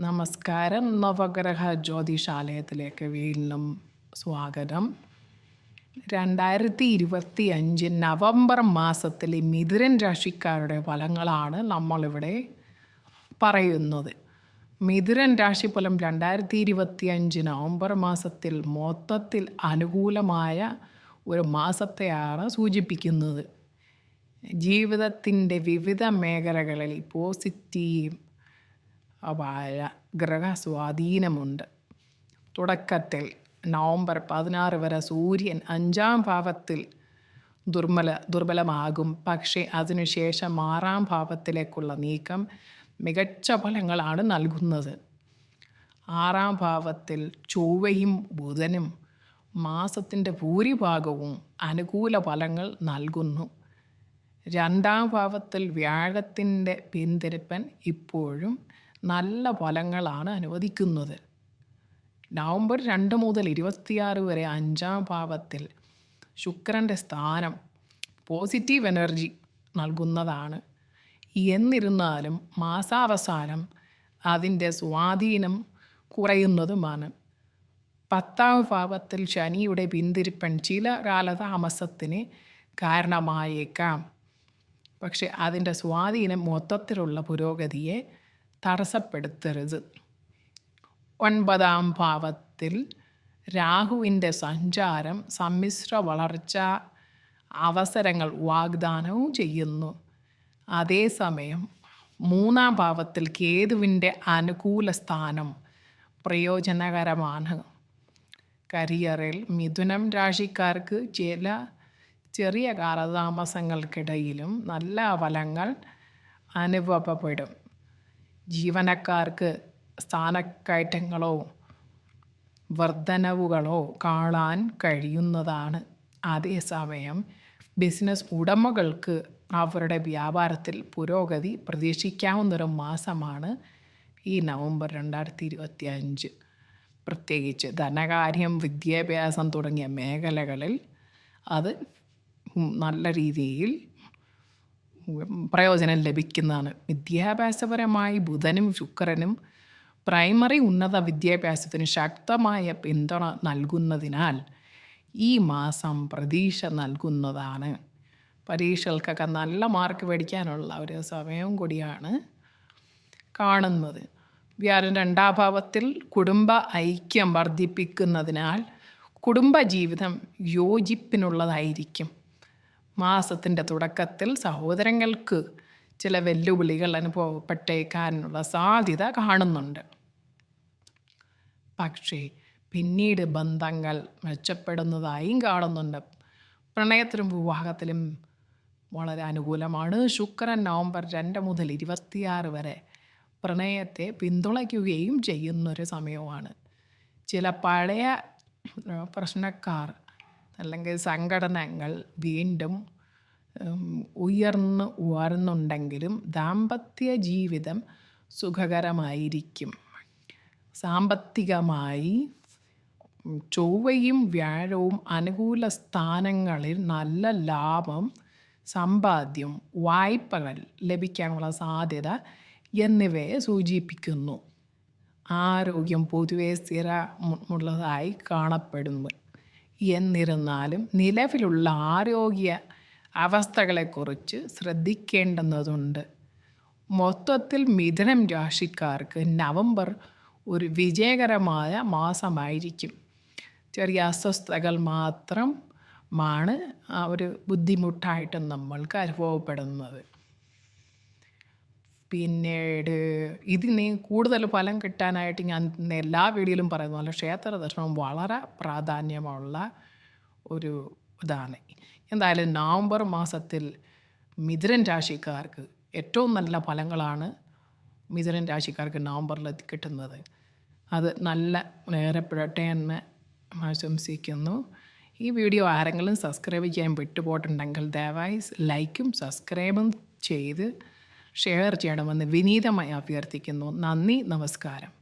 നമസ്കാരം. നവഗ്രഹ ജ്യോതിഷാലയത്തിലേക്ക് വീണ്ടും സ്വാഗതം. രണ്ടായിരത്തി ഇരുപത്തി അഞ്ച് നവംബർ മാസത്തിലെ മിഥുരൻ രാശിക്കാരുടെ ഫലങ്ങളാണ് നമ്മളിവിടെ പറയുന്നത്. മിഥുരൻ രാശിഫലം രണ്ടായിരത്തി ഇരുപത്തി അഞ്ച് നവംബർ മാസത്തിൽ മൊത്തത്തിൽ അനുകൂലമായ ഒരു മാസത്തെയാണ് സൂചിപ്പിക്കുന്നത്. ജീവിതത്തിന്റെ വിവിധ മേഖലകളിൽ പോസിറ്റീവ് ആയ ഗ്രഹസ്വാധീനമുണ്ട്. തുടക്കത്തിൽ നവംബർ പതിനാറ് വരെ സൂര്യൻ അഞ്ചാം ഭാവത്തിൽ ദുർബല ദുർബലമാകും. പക്ഷേ അതിനുശേഷം ആറാം ഭാവത്തിലേക്കുള്ള നീക്കം മികച്ച ഫലങ്ങളാണ് നൽകുന്നത്. ആറാം ഭാവത്തിൽ ചൊവ്വയും ബുധനും മാസത്തിന്റെ ഭൂരിഭാഗവും അനുകൂല ഫലങ്ങൾ നൽകുന്നു. രണ്ടാം ഭാവത്തിൽ വ്യാഴത്തിന്റെ പിന്തിരിപ്പൻ ഇപ്പോഴും നല്ല ഫലങ്ങളാണ് അനുവദിക്കുന്നത്. നവംബർ രണ്ട് മുതൽ ഇരുപത്തിയാറ് വരെ അഞ്ചാം ഭാവത്തിൽ ശുക്രന്റെ സ്ഥാനം പോസിറ്റീവ് എനർജി നൽകുന്നതാണ്. എന്നിരുന്നാലും മാസാവസാനം അതിന്റെ സ്വാധീനം കുറയുന്നതുമാണ്. പത്താം ഭാവത്തിൽ ശനിയുടെ പിന്തിരിപ്പൻ ചില കാലതാമസത്തിന് കാരണമായേക്കാം. പക്ഷെ അതിന്റെ സ്വാധീനം മൊത്തത്തിലുള്ള പുരോഗതിയെ തടസ്സപ്പെടുത്തരുത്. ഒൻപതാം ഭാവത്തിൽ രാഹുവിന്റെ സഞ്ചാരം സമ്മിശ്ര വളർച്ച അവസരങ്ങൾ വാഗ്ദാനവും ചെയ്യുന്നു. അതേസമയം മൂന്നാം ഭാവത്തിൽ കേതുവിന്റെ അനുകൂല സ്ഥാനം പ്രയോജനകരമാണ്. കരിയറിൽ മിഥുനം രാശിക്കാർക്ക് ചില ചെറിയ കാലതാമസങ്ങൾക്കിടയിലും നല്ല ഫലങ്ങൾ അനുഭവപ്പെടും. ജീവനക്കാർക്ക് സ്ഥാനക്കയറ്റങ്ങളോ വർധനവുകളോ കാണാൻ കഴിയുന്നതാണ് അതേസമയം ബിസിനസ് ഉടമകൾക്ക് അവരുടെ വ്യാപാരത്തിൽ പുരോഗതി പ്രതീക്ഷിക്കാവുന്നൊരു മാസമാണ് ഈ നവംബർ രണ്ടായിരത്തി ഇരുപത്തി അഞ്ച് പ്രത്യേകിച്ച് ധനകാര്യം വിദ്യാഭ്യാസം തുടങ്ങിയ മേഖലകളിൽ അത് നല്ല രീതിയിൽ പ്രയോജനം ലഭിക്കുന്നതാണ്. വിദ്യാഭ്യാസപരമായി ബുധനും ശുക്രനും പ്രൈമറി ഉന്നത വിദ്യാഭ്യാസത്തിന് ശക്തമായ പിന്തുണ നൽകുന്നതിനാൽ ഈ മാസം പ്രതീക്ഷ നൽകുന്നതാണ്. പരീക്ഷകൾക്കൊക്കെ നല്ല മാർക്ക് മേടിക്കാനുള്ള ഒരു സമയവും കൂടിയാണ് കാണുന്നത്. വ്യാഴം രണ്ടാം ഭാവത്തിൽ കുടുംബ ഐക്യം വർദ്ധിപ്പിക്കുന്നതിനാൽ കുടുംബജീവിതം യോജിപ്പിനുള്ളതായിരിക്കും. മാസത്തിന്റെ തുടക്കത്തിൽ സഹോദരങ്ങൾക്ക് ചില വെല്ലുവിളികൾ അനുഭവപ്പെട്ടേക്കാനുള്ള സാധ്യത കാണുന്നുണ്ട്. പക്ഷേ പിന്നീട് ബന്ധങ്ങൾ മെച്ചപ്പെടുന്നതായും കാണുന്നുണ്ട്. പ്രണയത്തിലും വിവാഹത്തിലും വളരെ അനുകൂലമാണ്. ശുക്രൻ നവംബർ രണ്ട് മുതൽ ഇരുപത്തിയാറ് വരെ പ്രണയത്തെ പിന്തുണയ്ക്കുകയും ചെയ്യുന്നൊരു സമയമാണ്. ചില പഴയ പ്രശ്നക്കാർ അല്ലെങ്കിൽ സംഘടനകൾ വീണ്ടും ഉയർന്ന് ഉയർന്നുണ്ടെങ്കിലും ദാമ്പത്യ ജീവിതം സുഖകരമായിരിക്കും. സാമ്പത്തികമായി ചൊവ്വയും വ്യാഴവും അനുകൂല സ്ഥാനങ്ങളിൽ നല്ല ലാഭം സമ്പാദ്യം വായ്പകൾ ലഭിക്കാനുള്ള സാധ്യത എന്നിവയെ സൂചിപ്പിക്കുന്നു. ആരോഗ്യം പൊതുവെ സ്ഥിരമുള്ളതായി കാണപ്പെടുന്നു. എന്നിരുന്നാലും നിലവിലുള്ള ആരോഗ്യ അവസ്ഥകളെക്കുറിച്ച് ശ്രദ്ധിക്കേണ്ടുന്നതുണ്ട്. മൊത്തത്തിൽ മിഥുനം രാശിക്കാർക്ക് നവംബർ ഒരു വിജയകരമായ മാസമായിരിക്കും. ചെറിയ അസ്വസ്ഥതകൾ മാത്രമാണ് ആണ് ഒരു ബുദ്ധിമുട്ടായിട്ട് നമ്മൾക്ക് അനുഭവപ്പെടുന്നത്. പിന്നീട് ഇതിന് കൂടുതൽ ഫലം കിട്ടാനായിട്ട് ഞാൻ എല്ലാ വീഡിയോയിലും പറയുന്ന. പോലെ ക്ഷേത്ര ദർശനം വളരെ പ്രാധാന്യമുള്ള ഒരു ഇതാണ്. എന്തായാലും നവംബർ മാസത്തിൽ മിഥുരൻ രാശിക്കാർക്ക് ഏറ്റവും നല്ല ഫലങ്ങളാണ് മിഥുരൻ രാശിക്കാർക്ക് നവംബറിൽ കിട്ടുന്നത്. അത് നല്ല നേരപ്പെടട്ടെ എന്ന് ആശംസിക്കുന്നു. ഈ വീഡിയോ ആരെങ്കിലും സബ്സ്ക്രൈബ് ചെയ്യാൻ വിട്ടുപോയിട്ടുണ്ടെങ്കിൽ ദയവായി ലൈക്കും സബ്സ്ക്രൈബും ചെയ്ത് ഷെയർ ചെയ്യണമെന്ന് വിനീതമായി അഭ്യർത്ഥിക്കുന്നു. നന്ദി നമസ്കാരം.